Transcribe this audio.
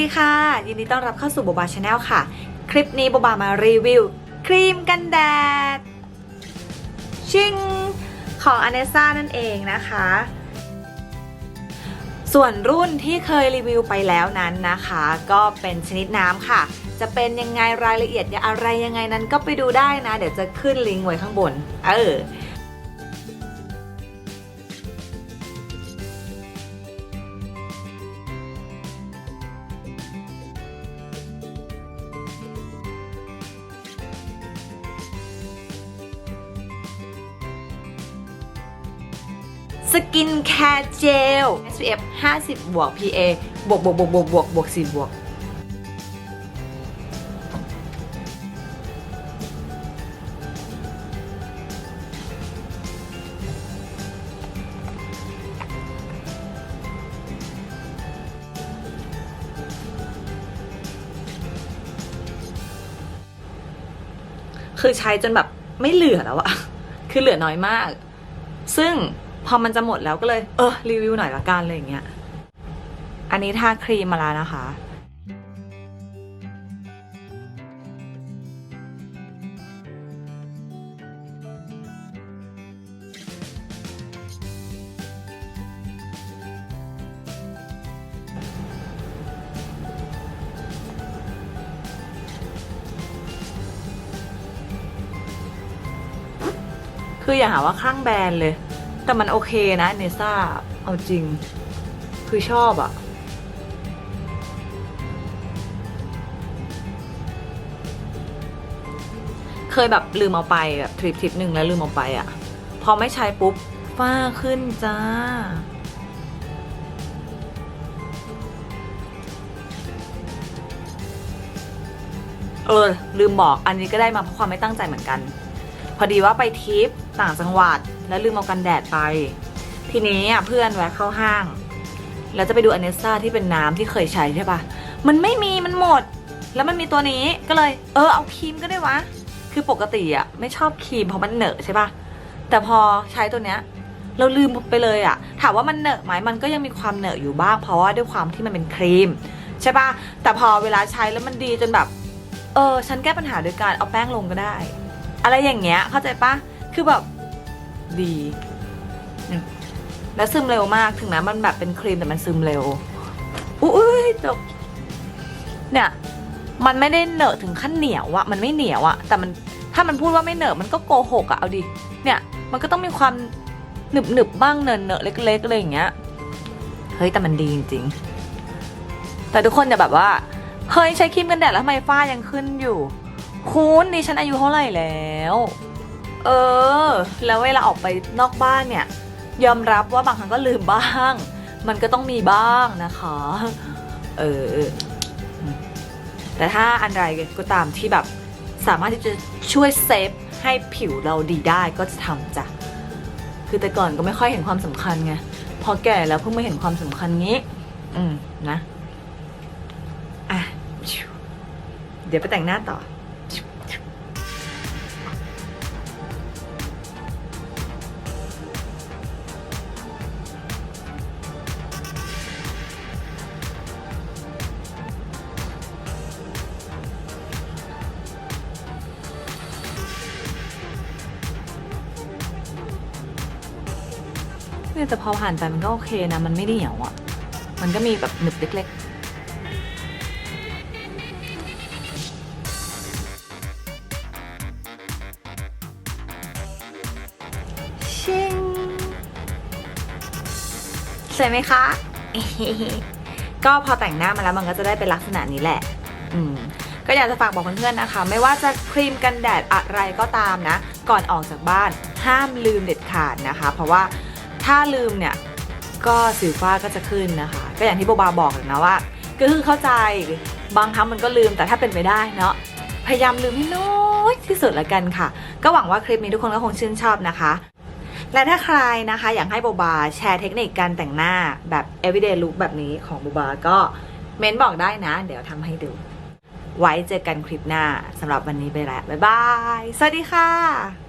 ดีค่ะ ยินดีต้อนรับเข้าสู่โบบาชาแนลค่ะ คลิปนี้โบบามารีวิว ครีมกันแดด ชิง ของอเนซ่านั่นเองนะคะ ส่วนรุ่นที่เคยรีวิวไปแล้วนั้นนะคะ ก็เป็นชนิดน้ำค่ะ จะเป็นยังไงรายละเอียดอะไรยังไงนั้นก็ไปดูได้นะ เดี๋ยวจะขึ้นลิงก์ไว้ข้างบน เออ สกินแคร์เจล SPF 50 บวก PA บวกบวกบวกบวกบวกบวก4บวกคือใช้จนแบบไม่เหลือแล้วอะคือเหลือน้อยมาก ซึ่ง พอมันจะหมดแล้วก็เลย เออรีวิวหน่อยละกันอะไรอย่างเงี้ย อันนี้ทาครีมมาแล้วนะคะคืออย่าหาว่าข้างแบรนด์เลย แต่มันโอเคนะเนซ่าเอาจริง คือชอบอะเคยแบบลืมเอาไปแบบทริปทริปหนึ่งแล้วลืมเอาไปอะพอไม่ใช้ปุ๊บฝ้าขึ้นจ้าเออลืมบอกอันนี้ก็ได้มาเพราะความไม่ตั้งใจเหมือนกัน พอดีว่าไปทริปต่างจังหวัด แล้วลืมเอากันแดดไป ทีนี้อะเพื่อนแวะเข้าห้าง แล้วจะไปดูอเนสซ่าที่เป็นน้ำที่เคยใช้ใช่ปะมันไม่มีมันหมด แล้วมันมีตัวนี้ก็เลย เออเอาครีมก็ได้วะ คือปกติอะไม่ชอบครีมเพราะมันเหนอะใช่ปะแต่พอใช้ตัวเนี้ยเราลืมไปเลยอะถามว่ามันเหนอะไหมมันก็ยังมีความเหนอะอยู่บ้าง เพราะว่าด้วยความที่มันเป็นครีมใช่ปะแต่พอเวลาใช้แล้วมันดีจนแบบ เออ ฉันแก้ปัญหาโดยการเอาแป้งลงก็ได้ อะไรอย่างเงี้ยเข้าใจปะคือแบบดีแล้วซึมเร็วมากถึงแม้มันแบบเป็นครีมแต่มันซึมเร็วอุ้ยจบเนี่ยมันไม่ได้เหนอะถึงขั้นเหนียวอะมันไม่เหนียวอะแต่มันถ้ามันพูดว่าไม่เหนอะมันก็โกหกอะเอาดิเนี่ยมันก็ต้องมีความหนึบหนึบๆบ้างเนินเนอะเล็กๆอะไรอย่างเงี้ยเฮ้ยแต่มันดีจริงๆ แต่ทุกคนจะแบบว่าเฮ้ยใช้ครีมกันแดดแล้วทำไมฝ้ายังขึ้นอยู่ คุณดิฉันอายุเท่าไหร่แล้ว เออ แล้วเวลาออกไปนอกบ้านเนี่ย ยอมรับว่าบางครั้งก็ลืมบ้าง มันก็ต้องมีบ้างนะคะ เออ แต่ถ้าอันใดก็ตามที่แบบสามารถที่จะช่วยเซฟให้ผิวเราดีได้ก็จะทำจ้ะ คือแต่ก่อนก็ไม่ค่อยเห็นความสำคัญไง พอแก่แล้วเพิ่งมาเห็นความสำคัญงี้ อืมนะ อะ เดี๋ยวไปแต่งหน้าต่อ เนี่ยแต่พอผ่านไปมันก็โอเคนะ มันไม่ได้เหนียวอะ มันก็มีแบบหนึบเล็กๆชิงสวยไหมคะ ก็พอแต่งหน้ามาแล้วมันก็จะได้เป็นลักษณะนี้แหละ อืม ก็อยากจะฝากบอกเพื่อนๆนะคะ ไม่ว่าจะครีมกันแดดอะไรก็ตามนะ ก่อนออกจากบ้านห้ามลืมเด็ดขาดนะคะ เพราะว่า ถ้าลืมเนี่ยก็สิวฟ้าก็จะขึ้นนะคะ ก็อย่างที่โบบาบอกเลยนะว่าก็คือเข้าใจบางครั้งมันก็ลืมแต่ถ้าเป็นไปได้เนาะพยายามลืมให้น้อยที่สุดละกันค่ะ ก็หวังว่าคลิปนี้ทุกคนก็คงชื่นชอบนะคะ และถ้าใครนะคะอยากให้โบบาแชร์เทคนิคการแต่งหน้าแบบ everyday look แบบนี้ของโบบาก็เม้นบอกได้นะ เดี๋ยวทำให้ดู ไว้เจอกันคลิปหน้าสำหรับวันนี้ไปแล้วบ๊ายบาย สวัสดีค่ะ